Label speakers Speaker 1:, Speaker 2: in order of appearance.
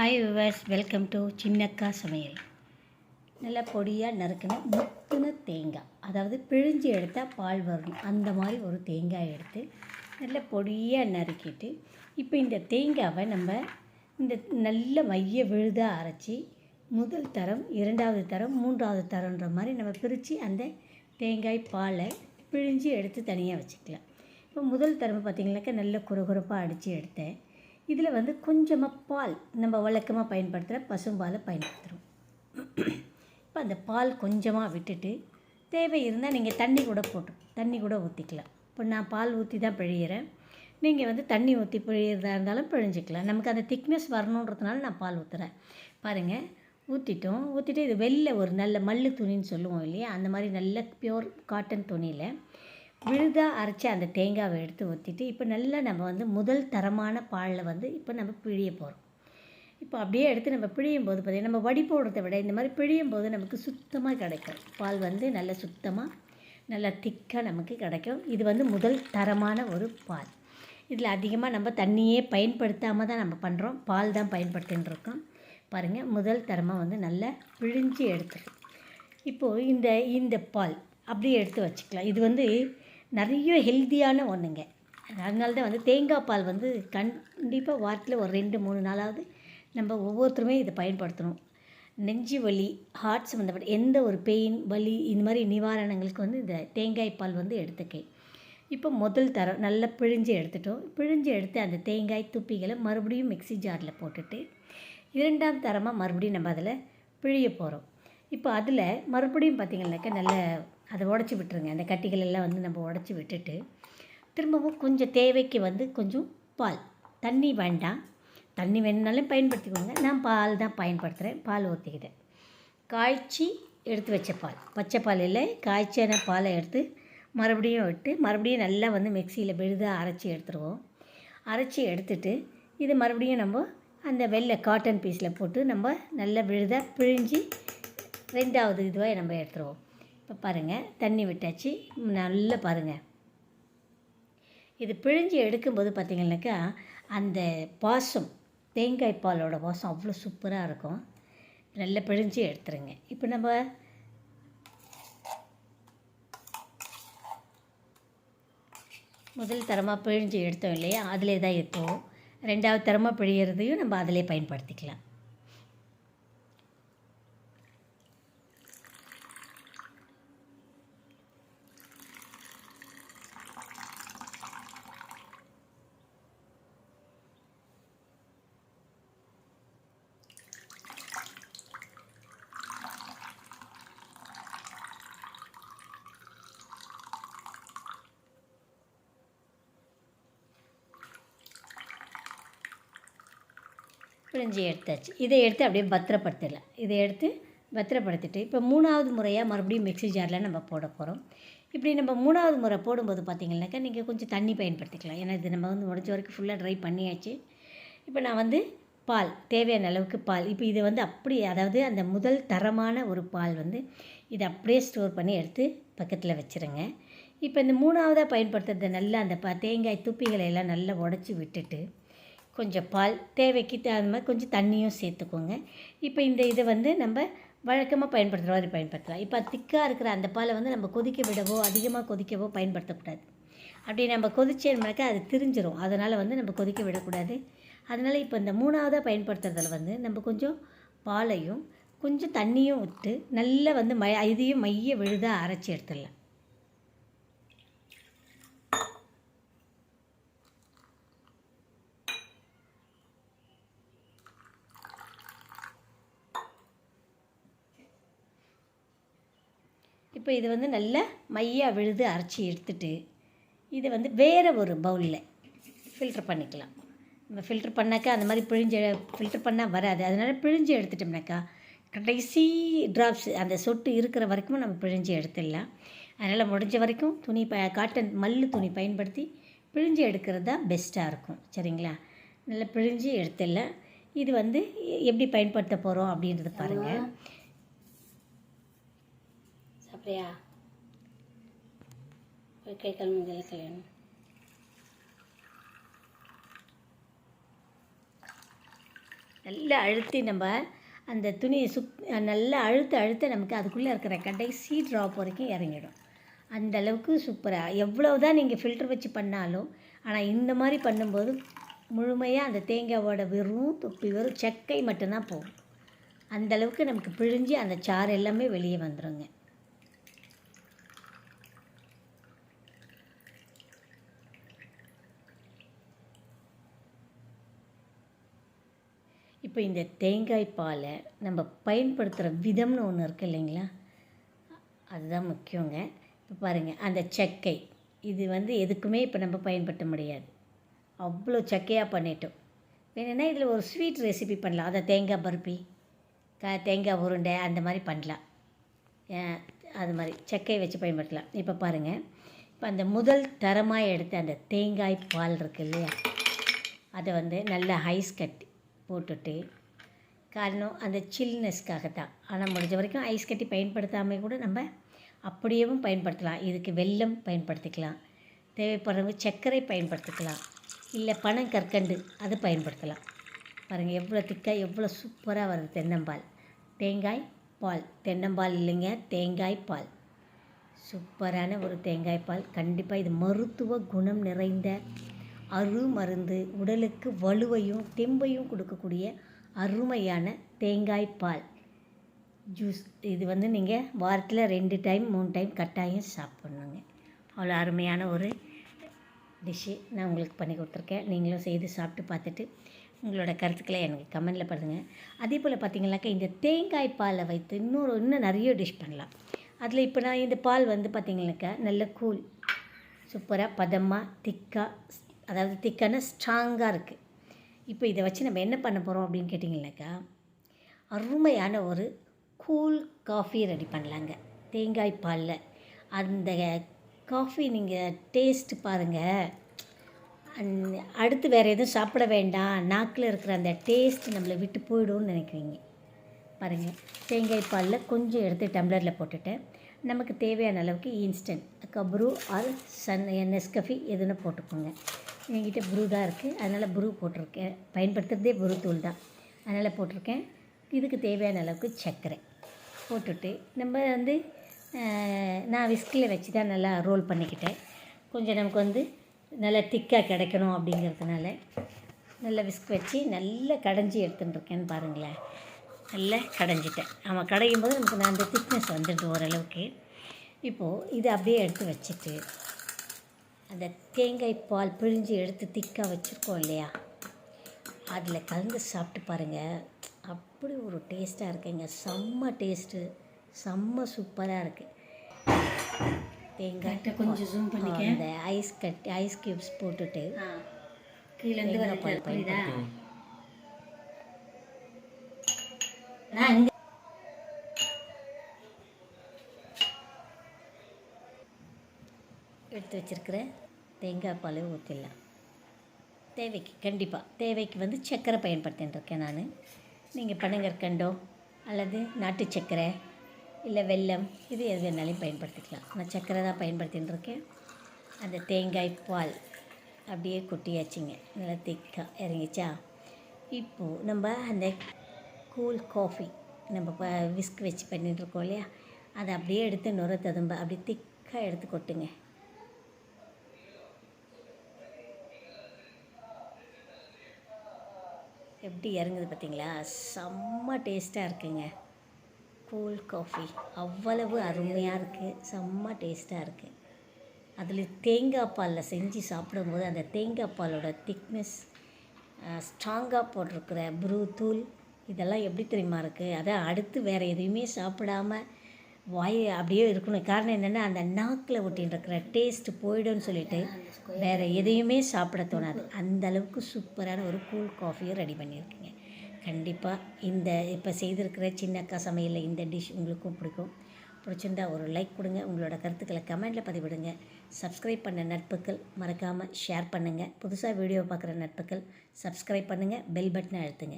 Speaker 1: Hi viewers welcome to Chinnakka Samayal நல்லா பொடியாக நறுக்கின முத்துன தேங்காய். அதாவது பிழிஞ்சு எடுத்தால் பால் வரணும் அந்த மாதிரி ஒரு தேங்காய் எடுத்து நல்லா பொடியாக நறுக்கிட்டு இப்போ இந்த தேங்காவை நம்ம இந்த நல்ல மைய விழுதாக அரைச்சி முதல் தரம் இரண்டாவது தரம் மூன்றாவது தரம்ன்ற மாதிரி நம்ம பிரித்து அந்த தேங்காய் பாலை பிழிஞ்சு எடுத்து தனியாக வச்சுக்கலாம். இப்போ முதல் தரம் பார்த்திங்கனாக்கா நல்ல குறுகுறுப்பாக அடித்து எடுத்தேன். இதில் வந்து கொஞ்சமாக பால் நம்ம வழக்கமாக பயன்படுத்துகிற பசும்பாலை பயன்படுத்துகிறோம் இப்போ அந்த பால் கொஞ்சமாக விட்டுட்டு தேவை இருந்தால் நீங்கள் தண்ணி கூட போட்டு தண்ணி கூட ஊற்றிக்கலாம் இப்போ நான் பால் ஊற்றி தான் பிழியிறேன். நீங்கள் வந்து தண்ணி ஊற்றி பிழியிறதா இருந்தாலும் பிழிஞ்சிக்கலாம். நமக்கு அந்த திக்னஸ் வரணுன்றதுனால நான் பால் ஊற்றுறேன் பாருங்கள் ஊற்றிட்டோம் ஊற்றிட்டு இது வெளில ஒரு நல்ல மல்லு துணின்னு சொல்லுவோம் இல்லையா? அந்த மாதிரி நல்ல பியோர் காட்டன் துணியில் விழுதாக அரைச்சி அந்த தேங்காவை எடுத்து ஊற்றிட்டு இப்போ நல்லா நம்ம வந்து முதல் தரமான பாலில் வந்து இப்போ நம்ம பிழிய போகிறோம் இப்போ அப்படியே எடுத்து நம்ம பிழியும் போது பார்த்திங்கன்னா நம்ம வடி போடுறத விட இந்த மாதிரி பிழியும் போது நமக்கு சுத்தமாக கிடைக்கும். பால் வந்து நல்ல சுத்தமாக நல்லா திக்காக நமக்கு கிடைக்கும். இது வந்து முதல் தரமான ஒரு பால். இதில் அதிகமாக நம்ம தண்ணியே பயன்படுத்தாமல் தான் நம்ம பண்ணுறோம் பால் தான் பயன்படுத்தின்னு இருக்கோம். பாருங்கள் முதல் தரமாக வந்து நல்லா பிழிஞ்சு எடுத்துரும் இப்போது இந்த இந்த பால் அப்படியே எடுத்து வச்சுக்கலாம். இது வந்து நிறைய ஹெல்த்தியான ஒன்றுங்க அதனால தான் வந்து தேங்காய் பால் வந்து கண்டிப்பாக வாரத்தில் ஒரு ரெண்டு மூணு நாளாவது நம்ம ஒவ்வொருத்தருமே இதை பயன்படுத்தணும். நெஞ்சு வலி ஹார்ட் சம்மந்தப்பட்ட எந்த ஒரு பெயின் வலி இந்த மாதிரி நிவாரணங்களுக்கு வந்து இந்த தேங்காய் பால் வந்து எடுத்துக்க இப்போ முதல் தரம் நல்லா பிழிஞ்சு எடுத்துட்டோம். பிழிஞ்சு எடுத்து அந்த தேங்காய் துப்பிகளை மறுபடியும் மிக்ஸி ஜாரில் போட்டுட்டு இரண்டாம் தரமாக மறுபடியும் நம்ம அதில் பிழிய போகிறோம் இப்போ அதில் மறுபடியும் பார்த்திங்கனாக்கா நல்ல அதை உடச்சி விட்டுருங்க. அந்த கட்டிகள் எல்லாம் வந்து நம்ம உடச்சி விட்டுட்டு திரும்பவும் கொஞ்சம் தேவைக்கு வந்து கொஞ்சம் பால். தண்ணி வேண்டாம். தண்ணி வேணுனாலும் பயன்படுத்திக்கோங்க. நான் பால் தான் பயன்படுத்துகிறேன் பால் ஊற்றிக்கிட்டேன் காய்ச்சி எடுத்து வச்ச பால். பச்சை பால் இல்லை. காய்ச்சியான பாலை எடுத்து மறுபடியும் விட்டு மறுபடியும் நல்லா வந்து மிக்சியில் விழுதாக அரைச்சி எடுத்துருவோம். அரைச்சி எடுத்துட்டு இது மறுபடியும் நம்ம அந்த வெள்ளை காட்டன் பீஸில் போட்டு நம்ம நல்லா விழுதாக பிழிஞ்சு ரெண்டாவது இதுவாக நம்ம எடுத்துருவோம். இப்போ பாருங்கள் தண்ணி விட்டாச்சு. நல்லா பாருங்கள் இது பிழிஞ்சு எடுக்கும்போது பார்த்திங்கனாக்கா அந்த பாசம் தேங்காய் பாலோட வாசம் அவ்வளோ சூப்பராக இருக்கும். நல்லா பிழிஞ்சு எடுத்துருங்க. இப்போ நம்ம முதல் தரமாக பிழிஞ்சு எடுத்தோம் இல்லையா? அதிலே தான் இருக்கும். ரெண்டாவது தரமாக பிழியறதையும் நம்ம அதிலே பயன்படுத்திக்கலாம். பிரிஞ்சு எடுத்தாச்சு. இதை எடுத்து அப்படியே பத்திரப்படுத்திடலாம். இதை எடுத்து பத்திரப்படுத்திட்டு இப்போ மூணாவது முறையாக மறுபடியும் மிக்ஸி ஜாரில் நம்ம போட போகிறோம் இப்படி நம்ம மூணாவது முறை போடும்போது பார்த்திங்கனாக்கா நீங்கள் கொஞ்சம் தண்ணி பயன்படுத்திக்கலாம். ஏன்னா இது நம்ம வந்து முடிஞ்ச வரைக்கும் ஃபுல்லாக ட்ரை பண்ணியாச்சு. இப்போ நான் வந்து பால் தேவையான அளவுக்கு பால். இப்போ இது வந்து அப்படி அதாவது அந்த முதல் தரமான ஒரு பால் வந்து இதை அப்படியே ஸ்டோர் பண்ணி எடுத்து பக்கத்தில் வச்சுருங்க. இப்போ இந்த மூணாவதாக பயன்படுத்துறது நல்லா அந்த ப தேங்காய் துப்பிகளை எல்லாம் நல்லா உடச்சி விட்டுட்டு கொஞ்சம் பால் தேவைக்கு தகுந்த மாதிரி கொஞ்சம் தண்ணியும் சேர்த்துக்கோங்க. இப்போ இந்த இதை வந்து நம்ம வழக்கமாக பயன்படுத்துகிற மாதிரி பயன்படுத்தலாம். இப்போ திக்காக இருக்கிற அந்த பாலை வந்து நம்ம கொதிக்க விடவோ அதிகமாக கொதிக்கவோ பயன்படுத்தக்கூடாது. அப்படி நம்ம கொதிச்சேன்னாக்கா அது திரிஞ்சிரும். அதனால் வந்து நம்ம கொதிக்க விடக்கூடாது. அதனால் இப்போ இந்த மூணாவதாக பயன்படுத்துறதில் வந்து நம்ம கொஞ்சம் பாலையும் கொஞ்சம் தண்ணியும் விட்டு நல்லா வந்து ம இதையும் மைய விழுதாக அரைச்சி எடுத்துடலாம். இப்போ இது வந்து நல்லா மையாக விழுது அரைச்சி எடுத்துட்டு இதை வந்து வேறு ஒரு பவுலில் ஃபில்ட்ரு பண்ணிக்கலாம். நம்ம ஃபில்ட்ரு பண்ணாக்கா அந்த மாதிரி பிழிஞ்சு ஃபில்ட்ரு பண்ணால் வராது. அதனால் பிழிஞ்சு எடுத்துட்டோம்னாக்கா கடைசி ட்ராப்ஸ் அந்த சொட்டு இருக்கிற வரைக்கும் நம்ம பிழிஞ்சு எடுத்துடலாம். அதனால் முடிஞ்ச வரைக்கும் துணி ப காட்டன் மல்லு துணி பயன்படுத்தி பிழிஞ்சு எடுக்கிறது தான் பெஸ்ட்டாக இருக்கும். சரிங்களா? நல்லா பிழிஞ்சு எடுத்துடலாம். இது வந்து எப்படி பயன்படுத்த போகிறோம் அப்படின்றத பாருங்கள்
Speaker 2: அப்படியா? போய் கை கால் கல்யாணம்
Speaker 1: நல்லா அழுத்தி நம்ம அந்த துணியை சுத் நல்லா அழுத்த அழுத்த நமக்கு அதுக்குள்ளே இருக்கிற கடைசி ட்ராப் வரைக்கும் இறங்கிடும். அந்த அளவுக்கு சூப்பராக எவ்வளோ தான் நீங்கள் ஃபில்டர் வச்சு பண்ணாலும் ஆனால் இந்த மாதிரி பண்ணும்போது முழுமையாக அந்த தேங்காவோட வெறும் தொப்பி வெறும் சக்கை மட்டும்தான் போகும். அந்த அளவுக்கு நமக்கு பிழிஞ்சு அந்த சாறு எல்லாமே வெளியே வந்துடுங்க இப்போ இந்த தேங்காய் பாலை நம்ம பயன்படுத்துகிற விதம்னு ஒன்று இருக்குது இல்லைங்களா? அதுதான் முக்கியங்க. இப்போ பாருங்கள் அந்த சக்கை. இது வந்து எதுக்குமே இப்போ நம்ம பயன்படுத்த முடியாது. அவ்வளோ சக்கையாக பண்ணிட்டோம். வேணும்னா இதில் ஒரு ஸ்வீட் ரெசிபி பண்ணலாம். அதை தேங்காய் பருப்பி க தேங்காய் உருண்டை அந்த மாதிரி பண்ணலாம். அது மாதிரி சக்கையை வச்சு பயன்படுத்தலாம். இப்போ பாருங்கள் இப்போ அந்த முதல் தரமாக எடுத்த அந்த தேங்காய் பால் இருக்கு இல்லையா? அதை வந்து நல்லா ஐஸ் கட்டி போட்டுட்டு காரணம் அந்த சில்னஸ்க்காக தான் ஆனால் முடிஞ்ச வரைக்கும் ஐஸ் கட்டி பயன்படுத்தாமல் கூட நம்ம அப்படியேவும் பயன்படுத்தலாம். இதுக்கு வெல்லம் பயன்படுத்திக்கலாம். தேவைப்படுறவங்க சர்க்கரை பயன்படுத்திக்கலாம். இல்லை பனங்கற்கண்டு அது பயன்படுத்தலாம். பாருங்கள் எவ்வளோ திக்காக எவ்வளோ சூப்பராக வருது தென்னம்பால். தேங்காய் பால். தென்னம்பால் இல்லைங்க தேங்காய் பால். சூப்பரான ஒரு தேங்காய் பால். கண்டிப்பாக இது மருத்துவ குணம் நிறைந்த அருமருந்து உடலுக்கு வலுவையும் தெம்பையும் கொடுக்கக்கூடிய அருமையான தேங்காய் பால். ஜூஸ். இது வந்து நீங்கள் வாரத்தில் ரெண்டு டைம் மூணு டைம் கட்டாயம் சாப்பிட்ணுங்க. அவ்வளோ அருமையான ஒரு டிஷ்ஷு நான் உங்களுக்கு பண்ணி கொடுத்துருக்கேன். நீங்களும் செய்து சாப்பிட்டு பார்த்துட்டு உங்களோட கருத்துக்களை எனக்கு கமெண்டில் பண்ணுங்கள் அதே போல் பார்த்திங்கனாக்கா இந்த தேங்காய் பாலை வைத்து இன்னொரு இன்னும் நிறைய டிஷ் பண்ணலாம். அதில் இப்போ நான் இந்த பால் வந்து பார்த்திங்கனாக்கா நல்ல கூல் சூப்பராக பதமாக திக்காக அதாவது திக்கான ஸ்ட்ராங்காக இருக்குது இப்போ இதை வச்சு நம்ம என்ன பண்ண போகிறோம் அப்படின்னு கேட்டிங்கனாக்கா அருமையான ஒரு கூல் காஃபி ரெடி பண்ணலாங்க. தேங்காய் பாலில். அந்த காஃபி நீங்கள் டேஸ்ட்டு பாருங்கள் அந்- அடுத்து வேறு எதுவும் சாப்பிட வேண்டாம். நாக்கில் இருக்கிற அந்த டேஸ்ட் நம்மளை விட்டு போயிடும்னு நினைக்கிறீங்க. பாருங்கள் தேங்காய் பாலில் கொஞ்சம் எடுத்து டம்ளரில் போட்டுட்டேன் நமக்கு தேவையான அளவுக்கு இன்ஸ்டன்ட் கப்ரூ ஆர் சன் நெஸ்கஃபி எதுன்னு போட்டுக்கோங்க. என்கிட்ட ப்ரூ தான் இருக்குது அதனால் ப்ரூ போட்டிருக்கேன். பயன்படுத்துகிறதே ப்ரூ தூள் தான். அதனால் போட்டிருக்கேன். இதுக்கு தேவையான அளவுக்கு சர்க்கரை போட்டுட்டு நம்ம வந்து நான் விஸ்கில் வச்சு தான் நல்லா ரோல் பண்ணிக்கிட்டேன். கொஞ்சம் நமக்கு வந்து நல்லா திக்காக கிடைக்கணும் அப்படிங்கிறதுனால நல்லா விஸ்க் வச்சு நல்லா கடைஞ்சி எடுத்துன்னு இருக்கேன்னு பாருங்களேன். நல்லா கடைஞ்சிட்டேன். ஆமாம் கடையும் போது நமக்கு நான் அந்த திக்னஸ் வந்துட்டு ஓரளவுக்கு. இப்போது இதை அப்படியே எடுத்து வச்சுட்டு அந்த தேங்காய் பால் பிழிஞ்சு எடுத்து திக்காக வச்சுருக்கோம் இல்லையா? அதில் கலந்து சாப்பிட்டு பாருங்கள் அப்படி ஒரு டேஸ்ட்டாக இருக்குங்க. செம்ம டேஸ்ட்டு செம்ம சூப்பராக இருக்குது தேங்காய்
Speaker 2: கொஞ்சம் ஜூம் பண்ணிக்க.
Speaker 1: அந்த ஐஸ் கட் ஐஸ் க்யூப்ஸ் போட்டுட்டு
Speaker 2: வர
Speaker 1: பால்
Speaker 2: புரியுதா
Speaker 1: எடுத்து வச்சிருக்கிற தேங்காய் பாலை ஊற்றிடலாம் தேவைக்கு கண்டிப்பாக தேவைக்கு வந்து சர்க்கரை பயன்படுத்தின்னு இருக்கேன் நான். நீங்கள் பனங்கற்கண்டோ அல்லது நாட்டு சர்க்கரை இல்லை வெல்லம் இது எது வேணாலும் பயன்படுத்திக்கலாம். நான் சர்க்கரை தான் பயன்படுத்தின்னு இருக்கேன். அந்த தேங்காய் பால் அப்படியே கொட்டியாச்சுங்க. நல்லா திக்காக இறங்கிச்சா? இப்போது நம்ம அந்த கூல் காஃபி நம்ம விஸ்க் வச்சு பண்ணிட்டுருக்கோம் இல்லையா? அதை அப்படியே எடுத்து நுர ததும்ப அப்படியே திக்காக எடுத்து கொட்டுங்க. எப்படி இறங்குது பார்த்தீங்களா? செம்ம டேஸ்ட்டாக இருக்குங்க. கூல் காஃபி அவ்வளவு அருமையாக இருக்குது செம்ம டேஸ்ட்டாக இருக்குது அதில் தேங்காய் பாலில் செஞ்சு சாப்பிடும்போது அந்த தேங்காய் பாலோட திக்னஸ் ஸ்ட்ராங்காக போட்டிருக்கிற ப்ரூ தூள் இதெல்லாம் எப்படி தெரியுமா இருக்குது அதான் அடுத்து வேறு எதையுமே சாப்பிடாம வாய் அப்படியே இருக்கணும். காரணம் என்னென்னா அந்த நாக்கில் ஒட்டின்னு இருக்கிற டேஸ்ட்டு போயிடும்னு சொல்லிட்டு வேறு எதையுமே சாப்பிட தோணாது. அந்த அளவுக்கு சூப்பரான ஒரு கூல் காஃபியை ரெடி பண்ணியிருக்கீங்க. கண்டிப்பாக இந்த இப்போ செய்திருக்கிற சின்னக்கா சமையலில் இந்த டிஷ் உங்களுக்கும் பிடிக்கும். பிடிச்சிருந்தா ஒரு லைக் கொடுங்க. உங்களோட கருத்துக்களை கமெண்டில் பதிவிடுங்க. சப்ஸ்கிரைப் பண்ண நட்புகள் மறக்காமல் ஷேர் பண்ணுங்கள் புதுசாக வீடியோ பார்க்குற நட்புகள் சப்ஸ்கிரைப் பண்ணுங்கள் பெல் பட்டனை அழுத்துங்க.